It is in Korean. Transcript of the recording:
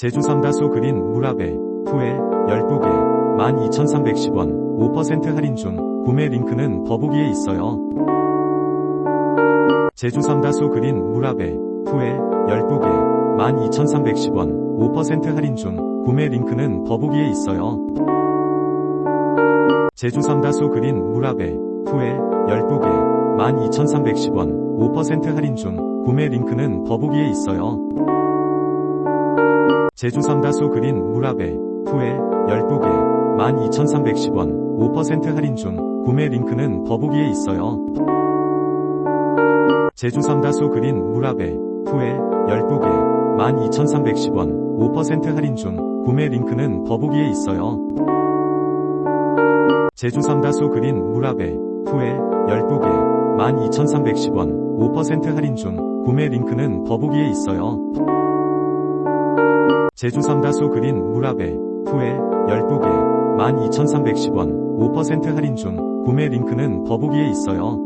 제주 삼다수 그린 무라베 후에 12개 12,310원 5% 할인 중 구매 링크는 더보기에 있어요. 제주 삼다수 그린 무라베 후에 12개 12,310원 5% 할인 중 구매 링크는 더보기에 있어요. 제주 삼다수 그린 무라베 후에 12개 12,310원 5% 할인 중 구매 링크는 더보기에 있어요. 제주 삼다수 그린 무라베 후에 12개 12,310원 5% 할인 중 구매 링크는 더보기에 있어요. 제주 삼다수 그린 무라베 후에 12개 12,310원 5% 할인 중 구매 링크는 더보기에 있어요. 제주 삼다수 그린 무라베 후에 12개 12,310원 5% 할인 중 구매 링크는 더보기에 있어요. 제주 삼다수 그린 무라베 후에 12개 12,310원 5% 할인 중 구매 링크는 더보기에 있어요.